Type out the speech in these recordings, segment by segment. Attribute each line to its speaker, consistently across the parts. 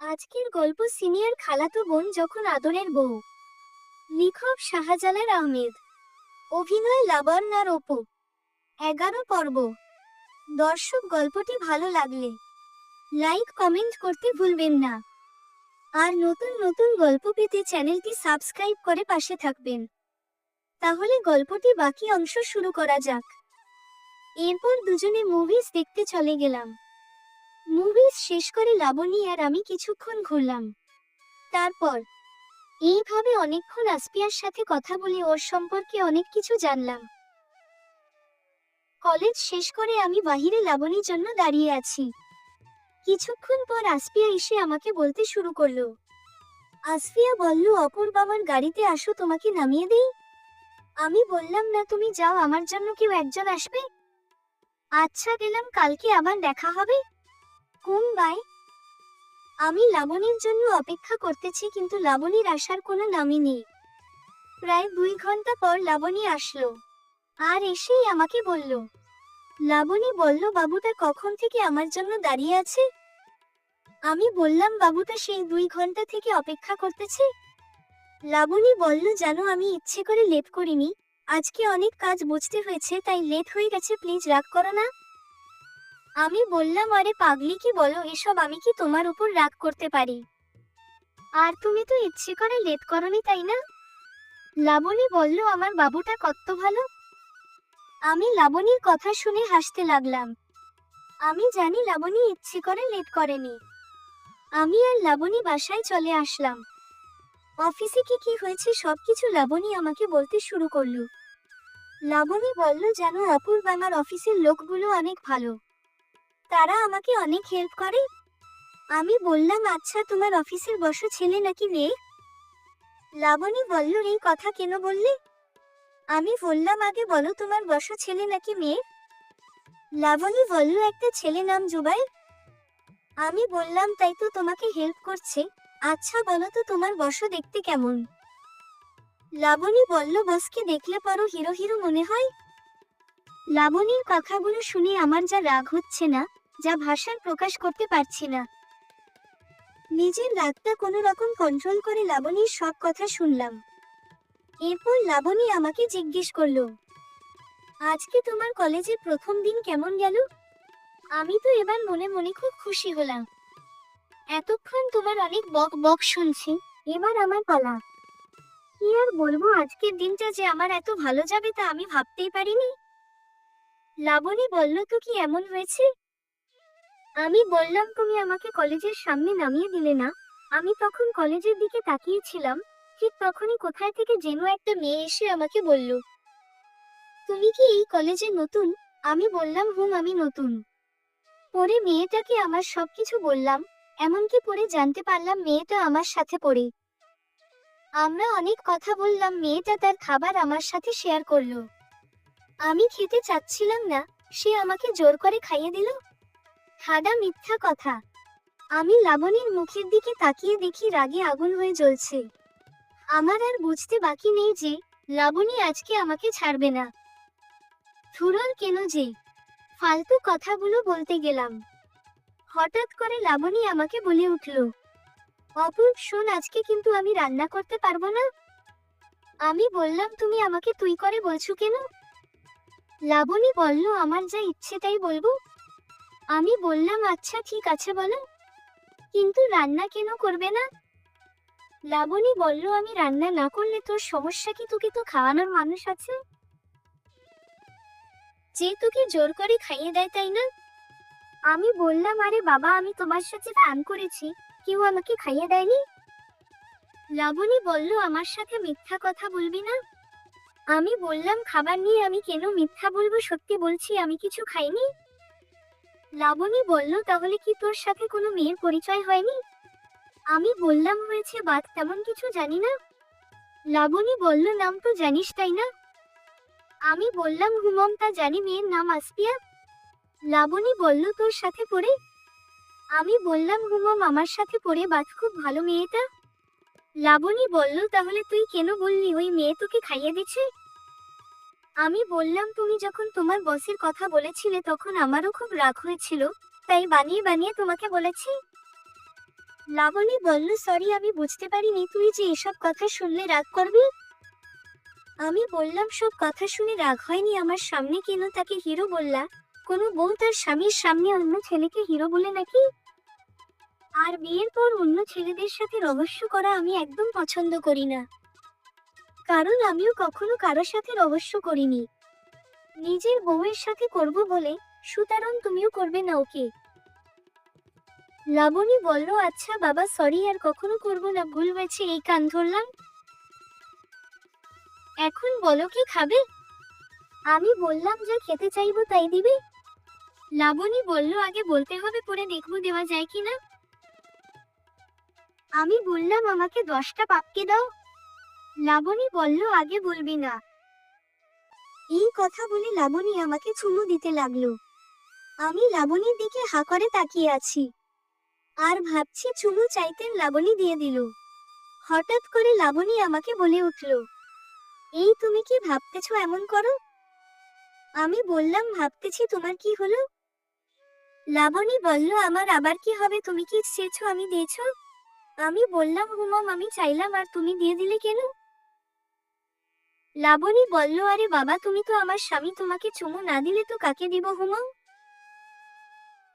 Speaker 1: আজকের গল্প সিনিয়র খালাতো বোন যখন আদরের বউ। লেখক শাহজালাল আহমেদ। অভিনয় লাবণ্য আর অপু। এগারো পর্ব। দর্শক গল্পটি ভালো লাগলে লাইক, কমেন্ট করতে ভুলবেন না। আর নতুন নতুন গল্প পেতে চ্যানেলটি সাবস্ক্রাইব করে পাশে থাকবেন। তাহলে গল্পটি বাকি অংশ শুরু করা যাক। এরপর দুজনে মুভিজ দেখতে চলে গেলাম। মুভিজ শেষ করে লাবণী আর আমি কিছুক্ষণ ঘুরলাম। তারপর, এইভাবে অনেকক্ষণ আসপিয়ার সাথে কথা বলে ওর সম্পর্কে অনেক কিছু জানলাম। কলেজ শেষ করে আমি বাহিরে লাবণীর জন্য দাঁড়িয়ে আছি। কিছুক্ষণ পর আসপিয়া এসে আমাকে বলতে শুরু করল। আসফিয়া বলল, অপূর্ব, আমার গাড়িতে আসো, তোমাকে নামিয়ে দেই? আমি বললাম, না, তুমি যাও, আমার জন্য কেউ একজন আসবে? আচ্ছা গেলাম, কালকে আবার দেখা হবে। কোন বাই? আমি লাবণীর জন্য অপেক্ষা করতেছি, কিন্তু লাবণীর আসার কোনো নামই নেই। প্রায় দুই ঘণ্টা পর লাবণী আসলো। আর এসেই আমাকে বলল, লাবণী বলল বাবুটা কখন থেকে আমার জন্য দাঁড়িয়ে আছে? আমি বললাম বাবুটা সেই দুই ঘণ্টা থেকে অপেক্ষা করতেছে। লাবণী বলল, জানো, আমি ইচ্ছে করে লেট করিনি। আজকে অনেক কাজ বুঝতে হয়েছে, তাই লেট হয়ে গেছে, প্লিজ রাগ করো না। আমি বললাম, আরে পাগলি কি বলো? এসব আমি কি তোমার উপর রাগ করতে পারি? আর তুমি তো ইচ্ছে করে লেট করনি, তাই না? লাবণী বলল, আমার বাবুটা কত ভালো। আমি লাবণীর কথা শুনে হাসতে লাগলাম। আমি জানি লাবণী ইচ্ছে করে লেট করেনি। আমি আর লাবণী বাসায় চলে আসলাম। অফিসে কি কি হয়েছে সবকিছু লাবণী আমাকে বলতে শুরু করল। লাবণী বলল, জানো, অপূর্ব, আমার অফিসের লোকগুলো অনেক ভালো। তারা আমাকে অনেক হেল্প করে। আমি বললাম আচ্ছা তোমার অফিসের বস, ছেলে নাকি মেয়ে লাবণী বলল, এই কথা কেন বললে? আমি বললাম, আগে বলো, তোমার বস, ছেলে নাকি মেয়ে? লাবণী বলল, একটা ছেলে নাম জুবাই। আমি বললাম, তাই তো তোমাকে হেল্প করছে। আচ্ছা বলো তো, তোমার বস দেখতে কেমন? লাবণী বলল, বসকে দেখলে পরও হিরো হিরো মনে হয়? লাবণীর কথাগুলো শুনে আমার যা রাগ হচ্ছে না, যা ভাষার প্রকাশ করতে পারছি না। নিজের রাগটা কোনো রকম কন্ট্রোল করে লাবণীর সব কথা শুনলাম। এরপর লাবণী আমাকে জিজ্ঞেস করল, আজকে তোমার কলেজের প্রথম দিন কেমন গেল? আমি তো এবার মনে মনে খুব খুশি হলাম। এতক্ষণ তোমার অনেক বক বক শুনছি, এবার আমার পালা। কি আর বলব, আজকের দিনটা যে আমার এত ভালো যাবে তা আমি ভাবতেই পারিনি। লাবণী বলল, তো কি এমন হয়েছে? আমি বললাম, তুমি আমাকে কলেজের সামনে নামিয়ে দিলে না। আমি তখন কলেজের দিকে তাকিয়েছিলাম, ঠিক তখনই কোথায় থেকে যেন একটা মেয়ে এসে আমাকে বলল, তুমি কি এই কলেজে নতুন? আমি বললাম, হুম, আমি নতুন। পরে মেয়েটাকে আমার সবকিছু বললাম, এমনকি পরে জানতে পারলাম মেয়েটা আমার সাথে পড়ে। আমরা অনেক কথা বললাম, মেয়েটা তার খাবার আমার সাথে শেয়ার করল। আমি খেতে চাচ্ছিলাম না, সে আমাকে জোর করে খাইয়ে দিল। হাডা মিথ্যা কথা। আমি লাবণীর মুখের দিকে তাকিয়ে দেখি রাগে আগুন হয়ে জ্বলছে। আমার আর বুঝতে বাকি নেই যে, লাবণী আজকে আমাকে ছাড়বে না। থুরল কেন যে? ফালতু কথাগুলো বলতে গেলাম। হঠাৎ করে লাবণী আমাকে বলে উঠল, অপূর্ব, শোন, আজকে কিন্তু আমি রান্না করতে পারব না। আমি বললাম, তুমি আমাকে তুই করে বলছো কেন? লাবণী বলল, আমার যা ইচ্ছে তাই বলব? আমি বললাম আচ্ছা ঠিক আছে, বলো। কিন্তু রান্না কেন করবে না? লাবণী বলল, আমি রান্না না করলে তোর সমস্যা কি? তোকে তো খাওয়ানোর মানুষ আছে। যে তোকে জোর করে খাইয়ে দেয় তাই না? আমি বললাম, আরে বাবা, আমি তোমার সাথে প্ল্যান করেছি, কেউ আমাকে খাইয়ে দেয়নি? লাবণী বলল, আমার সাথে মিথ্যা কথা বলবি না? আমি বললাম, খাবার নিয়ে আমি কেন মিথ্যা বলব? সত্যি বলছি, আমি কিছু খাইনি। লাবণী বলল, তাহলে কি তোর সাথে কোনো মেয়ের পরিচয় হয়নি? আমি বললাম হয়েছে বাদ তেমন কিছু জানি না। লাবণী বলল, নাম তো জানিস তাই না? আমি বললাম, হুমম, তা জানি, মেয়ের নাম আসপিয়া। লাবণী বলল, তোর সাথে পড়ে? আমি বললাম, হুমম, আমার সাথে পড়ে বাদ খুব ভালো মেয়েটা। লাবণী বলল, তাহলে তুই কেন বললি? ওই মেয়ে তোকে খাইয়ে দিচ্ছে? আমি বললাম, তুমি যখন তোমার বসের কথা বলেছিলে, তখন আমারও খুব রাগ হয়েছিল। তাই বানিয়ে বানিয়ে তোমাকে বলেছি। লাবণী বলল, সরি, আমি বুঝতে পারিনি। তুই যে এসব কথা শুনলে রাগ করবি? আমি বললাম, সব কথা শুনে রাগ হয়নি। আমার সামনে কেন তাকে হিরো বললা? কোনো বউ তার স্বামীর সামনে অন্য ছেলেকে হিরো বলে নাকি? আর বিয়ের পর অন্য ছেলেদের সাথে রহস্য করা আমি একদম পছন্দ করি না। কারণ আমিও কখনো কারও সাথে রহস্য করিনি। নিজের বউয়ের সাথে করব বলে সুতরাং তুমিও করবে না ওকে। লাবণী বলল আচ্ছা বাবা সরি আর কখনো করব না। ভুল হয়েছে, এই কান ধরলাম। এখন বলো, কি খাবে? আমি বললাম যা খেতে চাইব তাই দিবে। লাবণী বলল, আগে বলতে হবে, পরে দেখব দেওয়া যায় কিনা। আমি বললাম আমাকে দশটা পাপকে দাও। লাবণী বলল, আগে বলবি না। এই কথা বলে লাবণী আমাকে চুমু দিতে লাগল। আমি লাবণীর দিকে হা করে তাকিয়ে আছি। আর ভাবছি চুমু চাইতেন লাবণী দিয়ে দিল। হঠাৎ করে লাবণী আমাকে বলে উঠল, এই তুমি কি ভাবতেছ এমন করো? আমি বললাম, ভাবতেছি তোমার কি হলো? লাবণী বলল, আমার আবার কি হবে? তুমি কি চেয়েছো আমি দিয়েছ? আমি বললাম, হুমম, আমি চাইলাম, আর তুমি দিয়ে দিলে কেন? লাবণী বলল, আরে বাবা, তুমি তো আমার স্বামী, তোমাকে চুমু না দিলে তো কাকে দিব হুমম?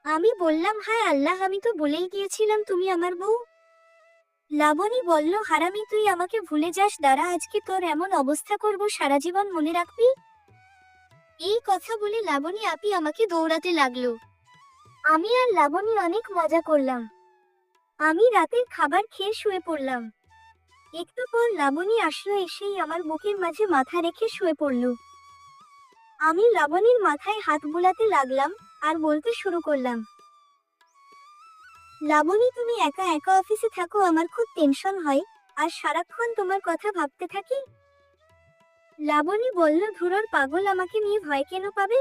Speaker 1: আমি বললাম, হায় আল্লাহ, আমি তো বলেই গিয়েছিলাম তুমি আমার বউ। লাবণী বলল, হারামি, তুই আমাকে ভুলে যাস, দাঁড়া, আজকে তোর এমন অবস্থা করব, সারা জীবন মনে রাখবি? এই কথা বলে লাবণী আপি আমাকে দৌড়াতে লাগল। আমি আর লাবণী অনেক মজা করলাম। আমি রাতের খাবার খেয়ে শুয়ে পড়লাম। একটু পর লাবণী আসলো এসেই আমার বুকের মাঝে মাথা রেখে শুয়ে পড়ল। আমি লাবণীর মাথায় হাত বোলাতে লাগলাম আর বলতে শুরু করলাম, লাবণী, তুমি একা একা অফিসে থাকো, আমার খুব টেনশন হয়, আর সারাক্ষণ তোমার কথা ভাবতে থাকি? লাবণী বলল, ধুরর পাগল আমাকে নিয়ে ভয় কেন পাবে?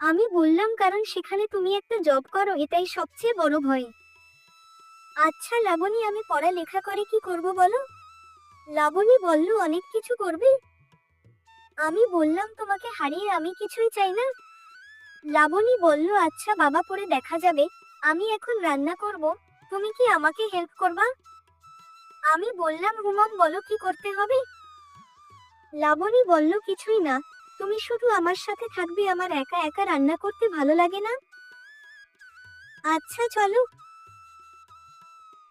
Speaker 1: আমি বললাম, কারণ সেখানে তুমি একটা জব করো, এটাই সবচেয়ে বড় ভয়। আচ্ছা লাবণী, আমি পড়ালেখা করে কি করব বলো? লাবণী বলল, অনেক কিছু করবে। আমি বললাম, তোমাকে হারিয়ে আমি কিছুই চাই না। লাবণী বলল আচ্ছা বাবা পরে দেখা যাবে। আমি এখন রান্না করব। তুমি কি আমাকে হেল্প করবা? আমি বললাম, হুমম, বলো কি করতে হবে? লাবণী বলল, কিছুই না। তুমি শুধু আমার সাথে থাকবে, আমার একা একা রান্না করতে ভালো লাগে না? আচ্ছা চলো।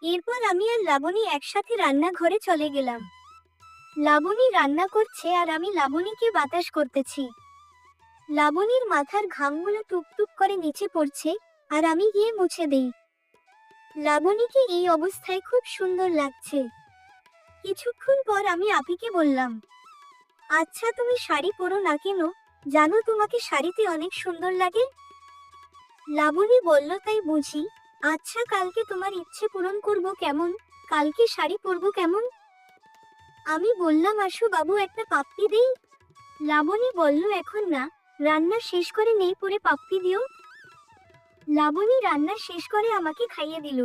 Speaker 1: এরপর আমি আর লাবণী একসাথে রান্নাঘরে চলে গেলাম। লাবণী রান্না করছে আর আমি লাবণীকে বাতাস করতেছি। লাবণীর মাথার ঘামগুলো টুপটুপ করে নিচে পড়ছে আর আমি গিয়ে মুছে দেই। লাবণীকে এই অবস্থায় খুব সুন্দর লাগছে। কিছুক্ষণ পর আমি আপিকে বললাম আচ্ছা তুমি শাড়ি পরো না কেন? জানো তোমাকে শাড়িতে অনেক সুন্দর লাগে? লাবণী বলল, তাই বুঝি। আচ্ছা কালকে তোমার ইচ্ছে পূরণ করব কেমন? কালকে শাড়ি পরবো কেমন? আমি বললাম, আসো বাবু, একটা পাপ্পি দেই। লাবণী বলল, এখন না, রান্না শেষ করে নেই, পরে পাপ্পি দিও। লাবণী রান্না শেষ করে আমাকে খাইয়ে দিল।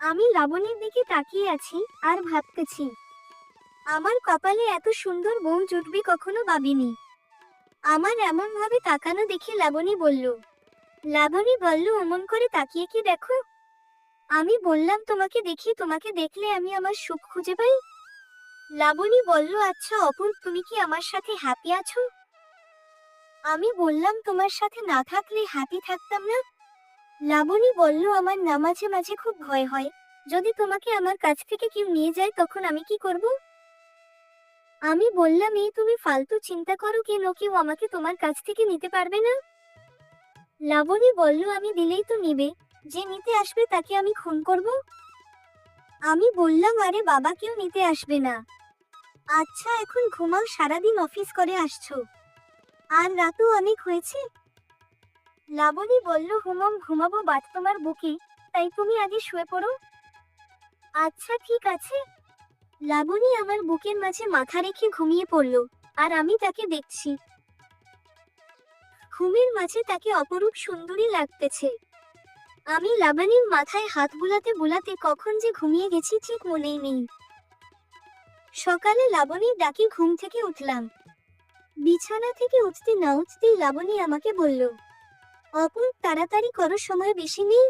Speaker 1: আমি লাবণীর দিকে তাকিয়ে আছি আর ভাবতেছি, আমার কপালে এত সুন্দর বউ জুটবে কখনো ভাবিনি? আমার এমন ভাবে তাকানো দেখে লাবণী বলল লাবণী বলল, অমন করে তাকিয়ে কি দেখো? আমি বললাম, তোমাকে দেখি, তোমাকে দেখলে আমি আমার সুখ খুঁজে পাই? লাবণী বলল আচ্ছা অপূর্ব তুমি কি আমার সাথে হ্যাপি আছো? আমি বললাম, তোমার সাথে না থাকলে হ্যাপি থাকতাম না? লাবণী বলল, আমার না মাঝে মাঝে খুব ভয় হয়। যদি তোমাকে আমার কাছ থেকে কেউ নিয়ে যায়, তখন আমি কি করব? আমি বললাম, এই তুমি ফালতু চিন্তা করো কেন? কেউ আমাকে তোমার কাছ থেকে নিতে পারবে না? লাবণী বলল, আমি দিলেই তো নিবে। যে নিতে আসবে তাকে আমি খুন করব? আমি বললাম, আরে বাবা, কেউ নিতে আসবে না। আচ্ছা এখন ঘুমাও, সারাদিন অফিস করে আসছো। আর রাতও অনেক হয়েছে? লাবণী বলল, হুমম, ঘুমাবো বাট তোমার বুকে, তাই তুমি আগে শুয়ে পড়ো। আচ্ছা ঠিক আছে। লাবণী আমার বুকের মাঝে মাথা রেখে ঘুমিয়ে পড়ল, আর আমি তাকে দেখছি। ঘুমের মাঝে তাকে অপরূপ সুন্দরী লাগতেছে। আমি লাবণীর মাথায় হাত বুলাতে বুলাতে কখন যে ঘুমিয়ে গেছি ঠিক মনেই নেই। সকালে লাবণীর ডাকে ঘুম থেকে উঠলাম। বিছানা থেকে উঠতে না উঠতেই লাবণী আমাকে বলল অপূর্ব তাড়াতাড়ি করো, সময় বেশি নেই।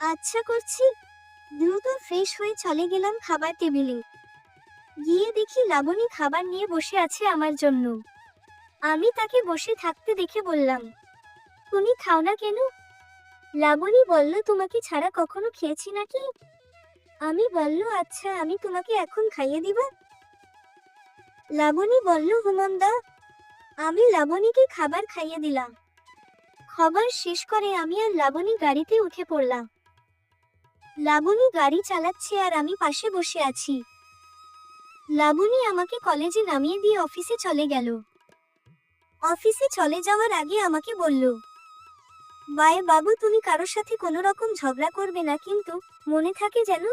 Speaker 1: আচ্ছা করছি। দ্রুত ফ্রেশ হয়ে চলে গেলাম খাবার টেবিলে। গিয়ে দেখি লাবণী খাবার নিয়ে বসে আছে আমার জন্য। আমি তাকে বসে থাকতে দেখে বললাম, তুমি খাও না কেন? লাবণী বলল, তোমাকে ছাড়া কখনো খেয়েছি নাকি? আমি বলল আচ্ছা আমি তোমাকে এখন খাইয়ে দিব। লাবণী বলল হুমন্দা আমি লাবণীকে খাবার খাইয়ে দিলাম। খাবার শেষ করে আমি আর লাবণী গাড়িতে উঠে পড়লাম। লাবণী গাড়ি চালাচ্ছে আর আমি পাশে বসে আছি। লাবণী আমাকে কলেজে নামিয়ে দিয়ে অফিসে চলে গেল। অফিসে চলে যাওয়ার আগে আমাকে বলল বায়ে বাবু, তুমি কারোর সাথে কোনো রকম ঝগড়া করবে না, কিন্তু মনে থাকে যেন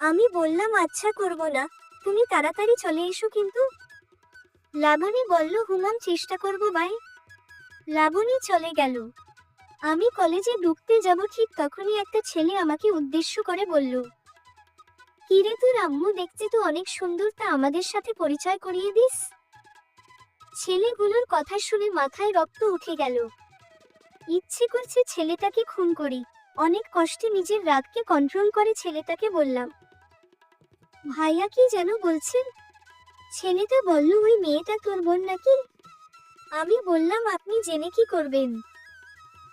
Speaker 1: আমি বললাম আচ্ছা করব না। তুমি তাড়াতাড়ি চলে এসো কিন্তু। লাবণী বলল, হুমাম, চেষ্টা করব, বাই। লাবণী চলে গেল। আমি কলেজে ঢুকতে যাব, ঠিক তখনই একটা ছেলে আমাকে উদ্দেশ্য করে বলল কিরে তোর আম্মু, দেখতে তো অনেক সুন্দর, তা আমাদের সাথে পরিচয় করিয়ে দিস। ছেলেগুলোর কথা শুনে মাথায় রক্ত উঠে গেল। ইচ্ছে করছে ছেলেটাকে খুন করি। অনেক কষ্টে নিজের রাগকে কন্ট্রোল করে ছেলেটাকে বললাম। ভাইয়া কি যেন বলছেন? ছেলেটা বলল, ওই মেয়েটা তোর বোন নাকি? আমি বললাম, আপনি জেনে কি করবেন?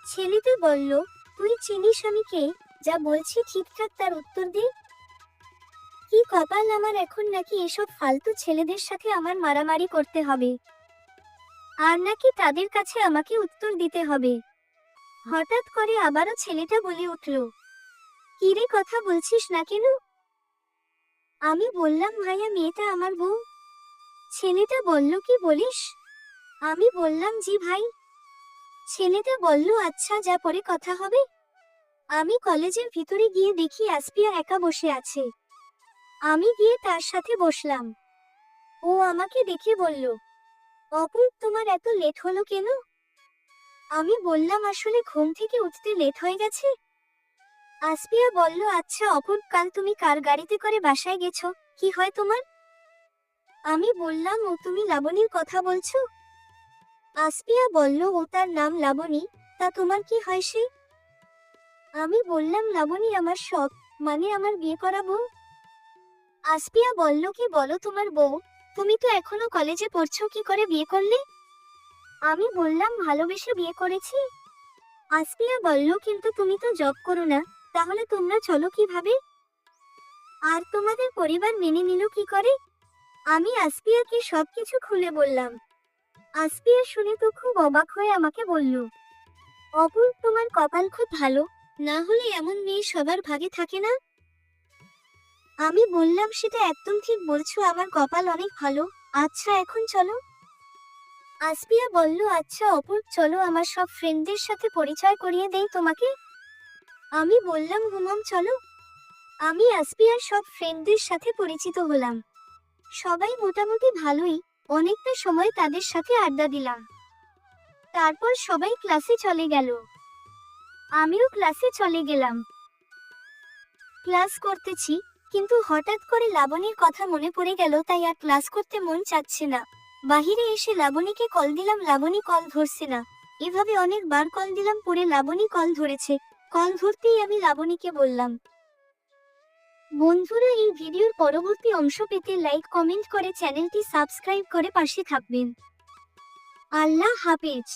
Speaker 1: ছেলেটা বলল, তুই চিনিস আমি কে? যা বলছি ঠিকঠাক তার উত্তর দে। কি কপাল আমার এখন নাকি এসব ফালতু ছেলেদের সাথে আমার মারামারি করতে হবে? আর নাকি তাদের কাছে আমাকে উত্তর দিতে হবে? হঠাৎ করে আবারও ছেলেটা বলে উঠল কিরে কথা বলছিস না কেন? আমি বললাম, ভাইয়া, মেয়েটা আমার বউ। ছেলেটা বলল, কি বলিস? আমি বললাম, জি ভাই। ছেলেটা বলল আচ্ছা যা পরে কথা হবে। আমি কলেজের ভিতরে গিয়ে দেখি আসপিয়া একা বসে আছে। আমি গিয়ে তার সাথে বসলাম। ও আমাকে দেখে বলল অপূর্ব তোমার এত লেট হলো কেন? আমি বললাম আসলে ঘুম থেকে উঠতে লেট হয়ে গেছে। আসপিয়া বলল আচ্ছা অপূর্ব কাল তুমি কার গাড়িতে করে বাসায় গেছো? কি হয় তোমার? আমি বললাম, ও, তুমি লাবণীর কথা বলছো? আসপিয়া বলল, ও, তার নাম লাবণী, তা তোমার কি হয় সে? আমি বললাম, লাবণী আমার সব মানে আমার বিয়ে করা বউ? আসপিয়া বলল, কি বলো তোমার বউ? তুমি তো এখনও কলেজে পড়ছো, কি করে বিয়ে করলে? আমি বললাম, ভালোবেসে বিয়ে করেছি। আসপিয়া বলল, কিন্তু তুমি তো জব করো না, তাহলে তোমরা চলো কীভাবে? আর তোমাদের পরিবার মেনে নিল কি করে? আমি আসপিয়াকে সবকিছু খুলে বললাম। আসপিয়া শুনে তো খুব অবাক হয়ে আমাকে বলল অপূর্ব তোমার কপাল খুব ভালো, না হলে এমন মেয়ে সবার ভাগে থাকে না? আমি বললাম সেটা একদম ঠিক বলছো, আমার কপাল অনেক ভালো। আচ্ছা এখন চলো। আসপিয়া বলল আচ্ছা অপূর্ব চলো আমার সব ফ্রেন্ডদের সাথে পরিচয় করিয়ে দেই তোমাকে। আমি বললাম, হুমম, চলো। আমি আসপিয়ার সব ফ্রেন্ডদের সাথে পরিচিত হলাম। সবাই মোটামুটি ভালোই, অনেকটা সময় তাদের সাথে আড্ডা দিলাম। তারপর সবাই ক্লাসে চলে গেল। আমিও ক্লাসে চলে গেলাম। ক্লাস করতেছি। কিন্তু হঠাৎ করে লাবণীর কথা মনে পড়ে গেল, তাই আর ক্লাস করতে মন চাচ্ছে না। বাহিরে এসে লাবণীকে কল দিলাম, লাবণী কল ধরছে না। এভাবে অনেকবার কল দিলাম, পরে লাবণী কল ধরেছে। কল ধরতেই আমি লাবণীকে বললাম, বন্ধুরা, এই ভিডিওর পরবর্তী অংশ পেতে লাইক, কমেন্ট করে চ্যানেলটি সাবস্ক্রাইব করে পাশে থাকবেন। আল্লাহ হাফেজ।